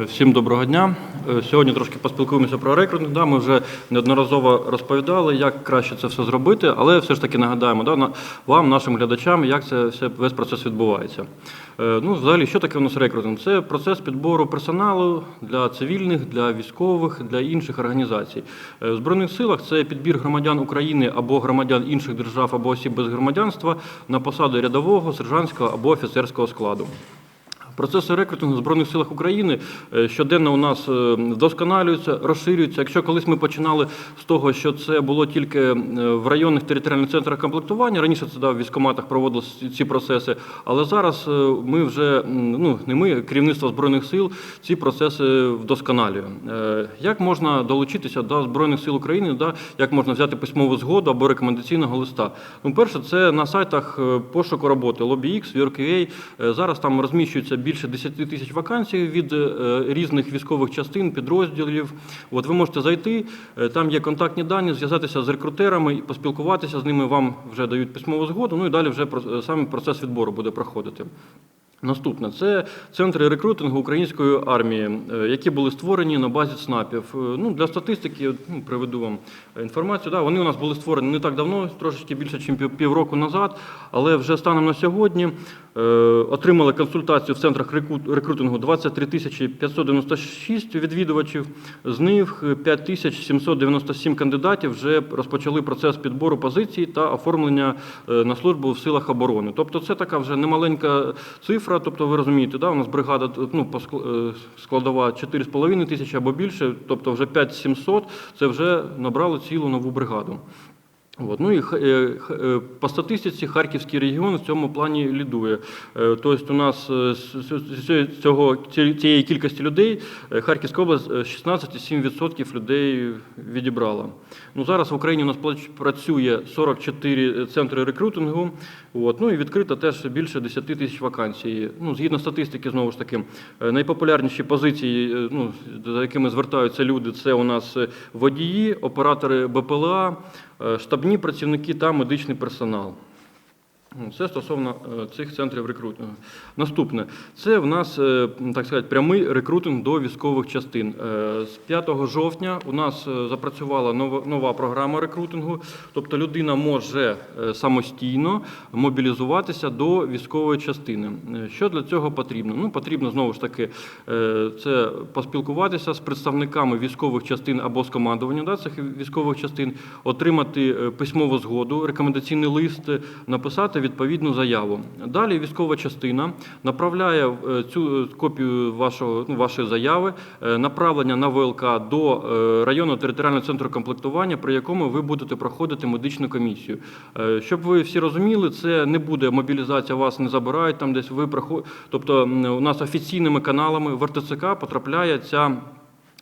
Е, Всім доброго дня. Е, Сьогодні трошки поспілкуємося про рекрутинг. Да, ми вже неодноразово розповідали, як краще це все зробити, але все ж таки нагадаємо да, вам, нашим глядачам, як це все, весь процес відбувається. Е, Ну, взагалі, що таке у нас рекрутинг? Це процес підбору персоналу для цивільних, для військових, для інших організацій. В Збройних силах це підбір громадян України або громадян інших держав або осіб без громадянства на посади рядового, сержантського або офіцерського складу. Процеси рекрутингу в Збройних силах України е, щоденно у нас е, вдосконалюються, розширюються. Якщо колись ми починали з того, що це було тільки е, в районних територіальних центрах комплектування, раніше це да, в військкоматах проводилися ці процеси, але зараз ми вже ну не ми, керівництво збройних сил, ці процеси вдосконалює. Як можна долучитися до збройних сил України? Да, як можна взяти письмову згоду або рекомендаційного листа? Ну, перше, це на сайтах пошуку роботи LobbyX, WorkUA. Зараз там розміщується більше 10 тисяч вакансій від е, різних військових частин, підрозділів. От ви можете зайти, е, там є контактні дані, зв'язатися з рекрутерами і поспілкуватися з ними. Вам вже дають письмову згоду. Ну і далі вже про- сам процес відбору буде проходити. Наступне це центри рекрутингу української армії, е, які були створені на базі ЦНАПів. Е, Ну, для статистики ну, приведу вам інформацію. Да, вони у нас були створені не так давно, трошечки більше, ніж півроку назад, але вже станом на сьогодні е, отримали консультацію в центрах рекрутингу 23 тисячі 596 відвідувачів. З них 5 тисяч 797 кандидатів вже розпочали процес підбору позицій та оформлення е, на службу в силах оборони. Тобто це така вже немаленька цифра. Тобто, ви розумієте, да, у нас бригада ну, е, складова 4,5 тисячі або більше, тобто вже 5700 – це вже набрало цілу нову бригаду. От. Ну і е, е, по статистиці Харківський регіон в цьому плані лідує. Е, Тобто у нас з- цього, цієї кількості людей Харківська область е, 16,7% людей відібрала. Ну, зараз в Україні у нас працює 44 центри рекрутингу, от. ну і відкрито теж більше 10 тисяч вакансій. Ну, згідно статистики, знову ж таки, найпопулярніші позиції, ну, за якими звертаються люди, це у нас водії, оператори БПЛА, штабні працівники та медичний персонал. Це стосовно е, цих центрів рекрутингу. Наступне це в нас, е, так сказати, прямий рекрутинг до військових частин. Е, З 5 жовтня у нас запрацювала нова, програма рекрутингу, тобто людина може самостійно мобілізуватися до військової частини. Що для цього потрібно? Ну, потрібно знову ж таки це поспілкуватися з представниками військових частин або з командування да, цих військових частин, отримати письмову згоду, рекомендаційний лист, написати відповідну заяву. Далі військова частина направляє е, цю е, копію вашого, ну, вашої заяви, е, направлення на ВЛК до районного територіального центру комплектування, при якому ви будете проходити медичну комісію. Щоб ви всі розуміли, це не буде мобілізація, вас не забирають там десь ви проходите. Тобто у нас офіційними каналами в РТЦК потрапляє ця.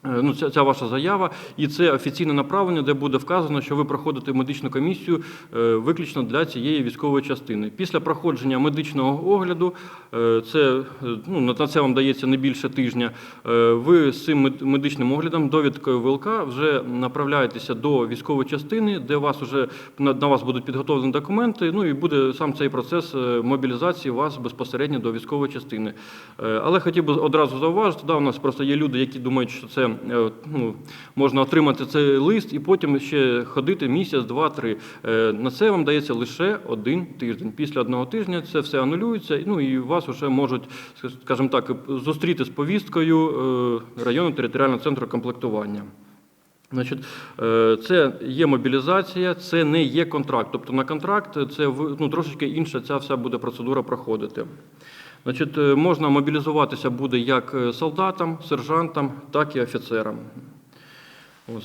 Е, Ну, ця, ця ваша заява, і це офіційне направлення, де буде вказано, що ви проходите медичну комісію е, виключно для цієї військової частини. Після проходження медичного огляду, е, це ну на це вам дається не більше тижня. Ви з цим медичним оглядом, довідкою ВЛК, вже направляєтеся до військової частини, де вас уже на, вас будуть підготовлені документи. Ну і буде сам цей процес мобілізації вас безпосередньо до військової частини. Але хотів би одразу зауважити, да, у нас просто є люди, які думають, що це ну, можна отримати цей лист і потім ще ходити місяць, два, три. Е, На це вам дається лише один тиждень. Після одного тижня це все анулюється, ну і вас вже можуть, скажімо так, зустріти з повісткою е, районного територіального центру комплектування. Значить, е, це є мобілізація, це не є контракт. Тобто на контракт це ну, трошечки інша ця вся буде процедура проходити. Значить, е, можна мобілізуватися буде як е, солдатам, сержантам, так і офіцерам.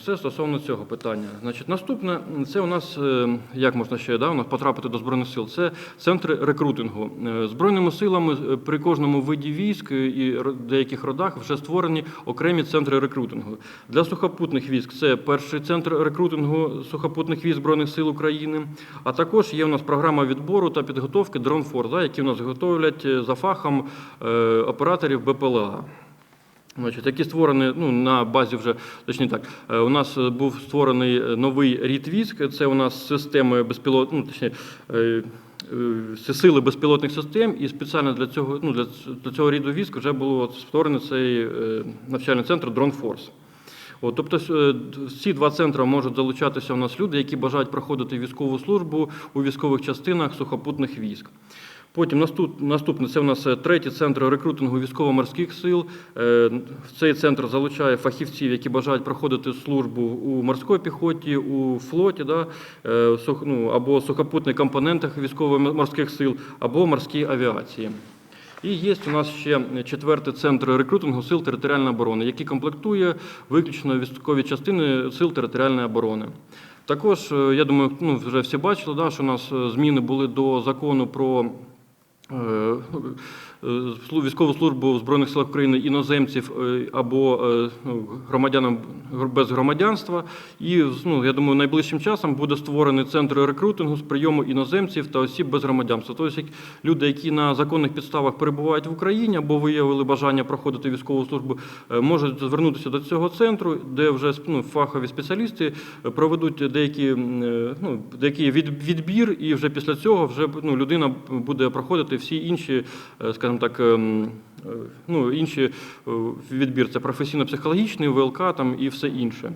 Це стосовно цього питання. Значить, наступне це у нас е, як можна ще да, у нас потрапити до збройних сил. Це центри рекрутингу. Е, Збройними силами е, при кожному виді військ і деяких родах вже створені окремі центри рекрутингу. Для сухопутних військ це перший центр рекрутингу сухопутних військ збройних сил України. А також є у нас програма відбору та підготовки да, які у нас готовлять за фахом операторів БПЛА. Значить, які створені ну, на базі вже, точніше так, е, у нас е, був створений е, новий рід військ, це у нас системи безпілот, ну, точніше, е, сили безпілотних систем, і спеціально для цього, ну, для, для цього ряду військ вже було створений цей навчальний центр Force. От, тобто ці два центри можуть залучатися у нас люди, які бажають проходити військову службу у військових частинах сухопутних військ. Потім наступне це у нас е, третій центр рекрутингу військово-морських сил. Е, В цей центр залучає фахівців, які бажають проходити службу у морській піхоті, у флоті, да, е, ну, або сухопутних компонентах військово-морських сил, або морській авіації. І є у нас ще четвертий центр рекрутингу сил територіальної оборони, який комплектує виключно військові частини сил територіальної оборони. Також, я думаю, ну, вже всі бачили, да, що у нас зміни були до закону про е, е, слу- військову службу в Збройних силах України іноземців е, або е, ну, громадянам без громадянства. І ну, я думаю, найближчим часом буде створений центр рекрутингу з прийому іноземців та осіб без громадянства. Тобто люди, які на законних підставах перебувають в Україні або виявили бажання проходити військову службу, е, можуть звернутися до цього центру, де вже ну, фахові спеціалісти е, проведуть деякі, е, ну, деякий від- відбір, і вже після цього вже ну, людина буде проходити всі інші, е, скажімо так, ем, е, ну, інші е, відбір. Це професійно-психологічний, ВЛК там і все інше.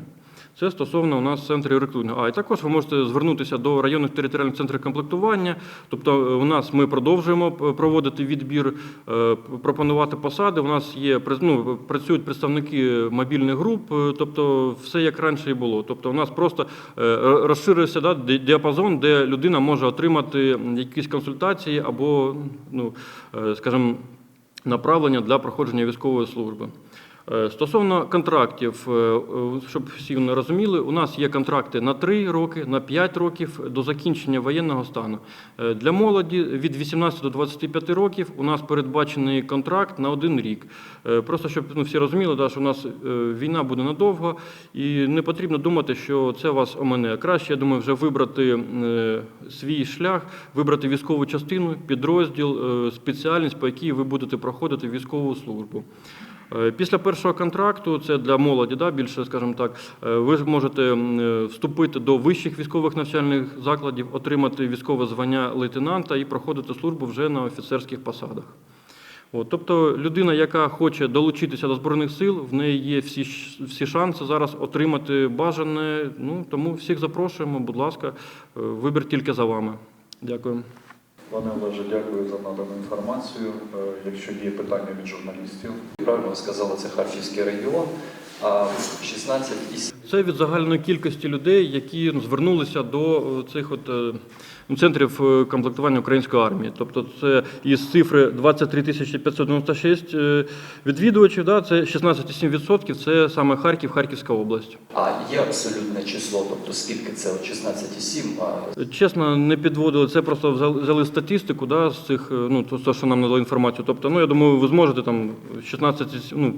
Це стосовно у нас центрів рекрутингу. А і також ви можете звернутися до районних територіальних центрів комплектування. Тобто, е, у нас ми продовжуємо проводити відбір, е, пропонувати посади. У нас є ну, працюють представники мобільних груп, е, тобто все як раніше і було. Тобто, у нас просто е, розширився да, діапазон, де людина може отримати якісь консультації або, ну, е, скажімо, направлення для проходження військової служби. Е, Стосовно контрактів, е, е, щоб всі вони розуміли, у нас є контракти на 3 роки, на 5 років до закінчення воєнного стану. Для молоді від 18 до 25 років у нас передбачений контракт на один рік. Просто щоб ну, всі розуміли, да, що у нас війна буде надовго, і не потрібно думати, що це вас омине. Краще, я думаю, вже вибрати свій шлях, вибрати військову частину, підрозділ, спеціальність, по якій ви будете проходити військову службу. Е, Після першого контракту, це для молоді, да, більше, скажімо так, е, ви можете е, вступити до вищих військових навчальних закладів, отримати військове звання лейтенанта і проходити службу вже на офіцерських посадах. От, тобто людина, яка хоче долучитися до Збройних сил, в неї є всі, всі шанси зараз отримати бажане. Ну, тому всіх запрошуємо, будь ласка, вибір тільки за вами. Дякую. Пане Олеже, дякую за надану інформацію. Е, Якщо є питання від журналістів, правильно ви сказали, це Харківський регіон, а 16 із Це від загальної кількості людей, які ну, звернулися до е, цих от, е, центрів е, комплектування української армії. Тобто це із цифри 23 тисячі 596 е, відвідувачів, да, це 16,7% це саме Харків, Харківська область. а є абсолютне число, тобто скільки це от 16,7, а Чесно, не підводили, це просто взяли статистику да, з цих, е, ну, то, то, що нам надали інформацію. Тобто, ну, я думаю, ви зможете там 16, ну,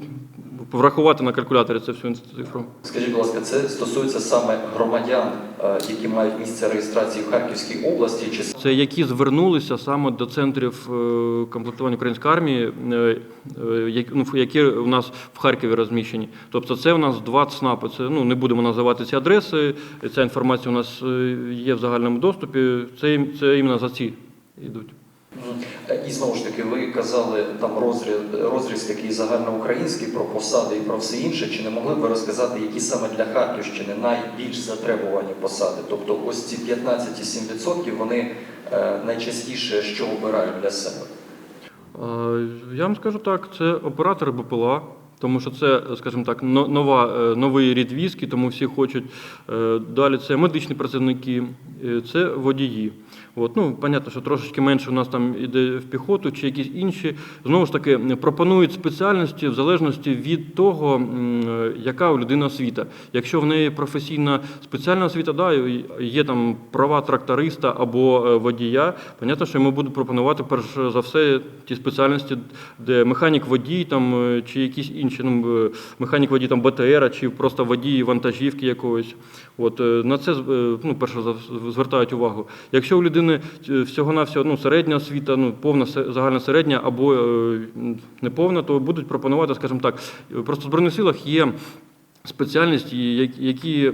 врахувати на калькуляторі це всю цифру. скажіть, будь ласка, це стосується саме громадян, е, які мають місце реєстрації в Харківській області, чи Це які звернулися саме до центрів е, комплектування української армії, е, е, які, ну, у нас в Харкові розміщені. Тобто це у нас два ЦНАПи. Це ну не будемо називати ці адреси. Ця інформація у нас є в загальному доступі. Це, це іменно за ці йдуть. І знову ж таки, ви казали там розріз, розріз такий загальноукраїнський про посади і про все інше. Чи не могли б ви розказати, які саме для Харківщини найбільш затребувані посади? Тобто ось ці 15,7% вони е, найчастіше що обирають для себе? Е, Я вам скажу так, це оператори БПЛА, тому що це, скажімо так, нова, е, новий рід військи, тому всі хочуть. Е, Далі це медичні працівники, це водії. От, ну, понятно, що трошечки менше у нас там іде в піхоту чи якісь інші. Знову ж таки, пропонують спеціальності в залежності від того, яка у людини освіта. Якщо в неї професійна спеціальна освіта, да, є там права тракториста або е, водія, понятно, що йому будуть пропонувати перш за все ті спеціальності, де механік водій там, е, чи якісь інші, ну, е, механік водій там БТР, чи просто водій вантажівки якоїсь. От, на це ну, перше звертають увагу. Якщо у людини е, всього-навсього ну, середня освіта, ну, повна загальна середня або е, неповна, то будуть пропонувати, скажімо так, просто в Збройних силах є спеціальності, які-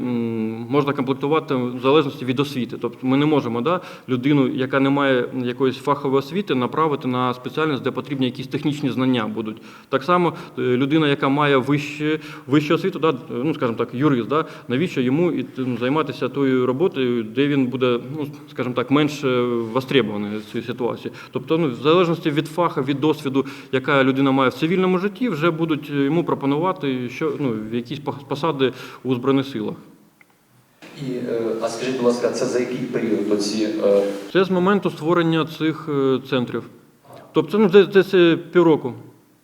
можна комплектувати в залежності від освіти. Тобто ми не можемо да, людину, яка не має якоїсь фахової освіти, направити на спеціальність, де потрібні якісь технічні знання будуть. Так само е, людина, яка має вище, вищу освіту, да, ну скажімо так, юрист, да, навіщо йому і, займатися тою роботою, де він буде, ну скажімо так, менш е, востребований в цій ситуації. Тобто, ну, в залежності від фаху, від досвіду, яка людина має в цивільному житті, вже будуть йому пропонувати що, ну, якісь пос- посади у Збройних силах. І, е, а скажіть, будь ласка, це за який період оці е, Це з моменту створення цих е, центрів. Тобто, ну, це, це, це півроку.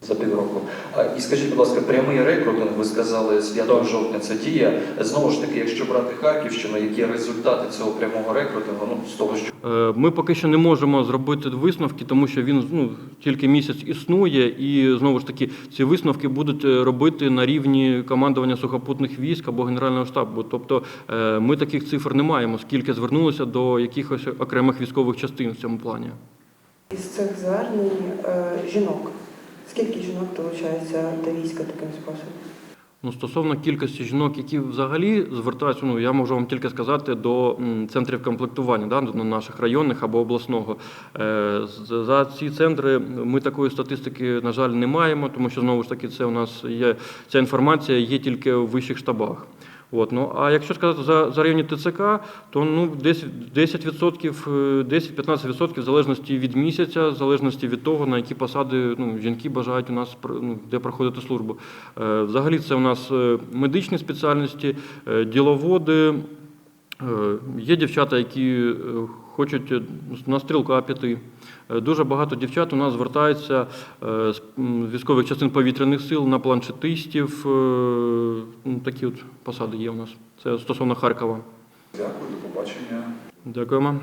За півроку? А, і скажіть, будь ласка, прямий рекрутинг, ви сказали, з 5 жовтня це діє. Знову ж таки, якщо брати Харківщину, які результати цього прямого рекрутингу, ну, з того, що Е, Ми поки що не можемо зробити висновки, тому що він ну, тільки місяць існує, і знову ж таки ці висновки будуть е, робити на рівні командування сухопутних військ або Генерального штабу. Тобто е, ми таких цифр не маємо, скільки звернулося до якихось окремих військових частин в цьому плані. Із цих звернень е, жінок. Скільки жінок долучається до війська таким способом? Ну, стосовно кількості жінок, які взагалі звертаються, ну я можу вам тільки сказати до центрів комплектування, да, до наших районних або обласного. Е, За ці центри ми такої статистики, на жаль, не маємо, тому що знову ж таки це у нас є ця інформація є тільки в вищих штабах. От, ну, а якщо сказати за, за рівні ТЦК, то ну, десь 10%, е, 10-15% в залежності від місяця, в залежності від того, на які посади ну, жінки бажають у нас ну, де проходити службу. Е, Взагалі це у нас е, медичні спеціальності, діловоди. Е, Є дівчата, які е, хочуть е, на стрілка піти. Е, Дуже багато дівчат у нас звертаються з військових частин повітряних сил на планшетистів. ну, Такі от посади є у нас. Це стосовно Харкова. Дякую, до побачення. Дякуємо.